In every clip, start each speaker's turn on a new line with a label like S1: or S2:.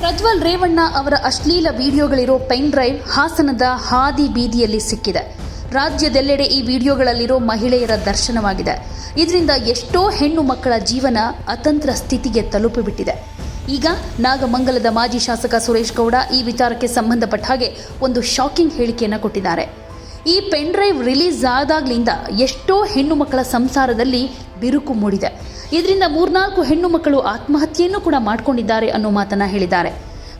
S1: ಪ್ರಜ್ವಲ್ ರೇವಣ್ಣ ಅವರ ಅಶ್ಲೀಲ ವಿಡಿಯೋಗಳಿರೋ pen drive ಹಾಸನದ ಹಾದಿ ಬೀದಿಯಲ್ಲಿ ಸಿಕ್ಕಿದೆ. ರಾಜ್ಯದೆಲ್ಲೆಡೆ ಈ ವಿಡಿಯೋಗಳಲ್ಲಿರೋ ಮಹಿಳೆಯರ ದರ್ಶನವಾಗಿದೆ. ಇದರಿಂದ ಎಷ್ಟೋ ಹೆಣ್ಣು ಮಕ್ಕಳ ಜೀವನ ಅತಂತ್ರ ಸ್ಥಿತಿಗೆ ತಲುಪಿಬಿಟ್ಟಿದೆ. ಈಗ ನಾಗಮಂಗಲದ ಮಾಜಿ ಶಾಸಕ ಸುರೇಶ್ ಗೌಡ ಈ ವಿಚಾರಕ್ಕೆ ಸಂಬಂಧಪಟ್ಟ ಹಾಗೆ ಒಂದು ಶಾಕಿಂಗ್ ಹೇಳಿಕೆಯನ್ನು ಕೊಟ್ಟಿದ್ದಾರೆ. ಈ ಪೆನ್ ಡ್ರೈವ್ ರಿಲೀಸ್ ಆದಾಗ್ಲಿಂದ ಎಷ್ಟೋ ಹೆಣ್ಣು ಮಕ್ಕಳ ಸಂಸಾರದಲ್ಲಿ ಬಿರುಕು ಮೂಡಿದೆ. ಇದರಿಂದ ಮೂರ್ನಾಲ್ಕು ಹೆಣ್ಣು ಮಕ್ಕಳು ಆತ್ಮಹತ್ಯೆಯನ್ನು ಕೂಡ ಮಾಡಿಕೊಂಡಿದ್ದಾರೆ ಅನ್ನೋ ಮಾತನ್ನ ಹೇಳಿದ್ದಾರೆ.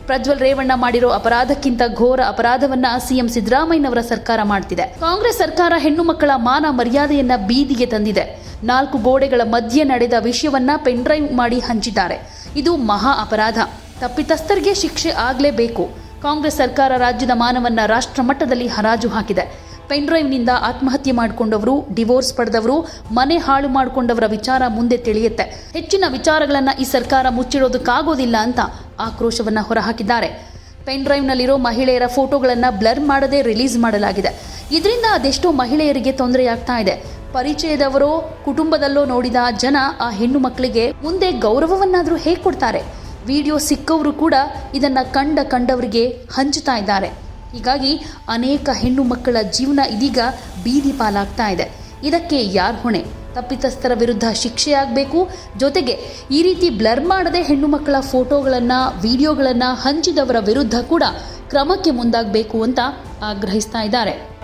S1: ಪ್ರಜ್ವಲ್ ರೇವಣ್ಣ ಮಾಡಿರೋ ಅಪರಾಧಕ್ಕಿಂತ ಘೋರ ಅಪರಾಧವನ್ನ ಸಿಎಂ ಸಿದ್ದರಾಮಯ್ಯನವರ ಸರ್ಕಾರ ಮಾಡ್ತಿದೆ. ಕಾಂಗ್ರೆಸ್ ಸರ್ಕಾರ ಹೆಣ್ಣು ಮಕ್ಕಳ ಮಾನ ಮರ್ಯಾದೆಯನ್ನ ಬೀದಿಗೆ ತಂದಿದೆ. ನಾಲ್ಕು ಗೋಡೆಗಳ ಮಧ್ಯೆ ನಡೆದ ವಿಷಯವನ್ನ ಪೆನ್ ಡ್ರೈವ್ ಮಾಡಿ ಹಂಚಿದ್ದಾರೆ. ಇದು ಮಹಾ ಅಪರಾಧ. ತಪ್ಪಿತಸ್ಥರಿಗೆ ಶಿಕ್ಷೆ ಆಗಲೇಬೇಕು. ಕಾಂಗ್ರೆಸ್ ಸರ್ಕಾರ ರಾಜ್ಯದ ಮಾನವನ್ನ ರಾಷ್ಟ್ರ ಮಟ್ಟದಲ್ಲಿ ಹರಾಜು ಹಾಕಿದೆ. ಪೆನ್ ಡ್ರೈವ್ನಿಂದ ಆತ್ಮಹತ್ಯೆ ಮಾಡಿಕೊಂಡವರು, ಡಿವೋರ್ಸ್ ಪಡೆದವರು, ಮನೆ ಹಾಳು ಮಾಡಿಕೊಂಡವರ ವಿಚಾರ ಮುಂದೆ ತಿಳಿಯುತ್ತೆ. ಹೆಚ್ಚಿನ ವಿಚಾರಗಳನ್ನು ಈ ಸರ್ಕಾರ ಮುಚ್ಚಿಡೋದಕ್ಕಾಗೋದಿಲ್ಲ ಅಂತ ಆಕ್ರೋಶವನ್ನು ಹೊರಹಾಕಿದ್ದಾರೆ. ಪೆನ್ ಡ್ರೈವ್ನಲ್ಲಿರೋ ಮಹಿಳೆಯರ ಫೋಟೋಗಳನ್ನು ಬ್ಲರ್ ಮಾಡದೇ ರಿಲೀಸ್ ಮಾಡಲಾಗಿದೆ. ಇದರಿಂದ ಅದೆಷ್ಟೋ ಮಹಿಳೆಯರಿಗೆ ತೊಂದರೆಯಾಗ್ತಾ ಇದೆ. ಪರಿಚಯದವರೋ, ಕುಟುಂಬದಲ್ಲೋ ನೋಡಿದ ಜನ ಆ ಹೆಣ್ಣು ಮಕ್ಕಳಿಗೆ ಮುಂದೆ ಗೌರವವನ್ನಾದರೂ ಹೇಗೆ ಕೊಡ್ತಾರೆ? ವಿಡಿಯೋ ಸಿಕ್ಕವರು ಕೂಡ ಇದನ್ನು ಕಂಡ ಕಂಡವರಿಗೆ ಹಂಚುತ್ತಾ ಇದ್ದಾರೆ. ಹೀಗಾಗಿ ಅನೇಕ ಹೆಣ್ಣು ಮಕ್ಕಳ ಜೀವನ ಇದೀಗ ಬೀದಿ ಪಾಲಾಗ್ತಾ ಇದೆ. ಇದಕ್ಕೆ ಯಾರು ಹೊಣೆ? ತಪ್ಪಿತಸ್ಥರ ವಿರುದ್ಧ ಶಿಕ್ಷೆಯಾಗಬೇಕು ಜೊತೆಗೆ ಈ ರೀತಿ ಬ್ಲರ್ ಮಾಡದೆ ಹೆಣ್ಣು ಮಕ್ಕಳ ಫೋಟೋಗಳನ್ನು, ವಿಡಿಯೋಗಳನ್ನು ಹಂಚಿದವರ ವಿರುದ್ಧ ಕೂಡ ಕ್ರಮಕ್ಕೆ ಮುಂದಾಗಬೇಕು ಅಂತ ಆಗ್ರಹಿಸ್ತಾ ಇದ್ದಾರೆ.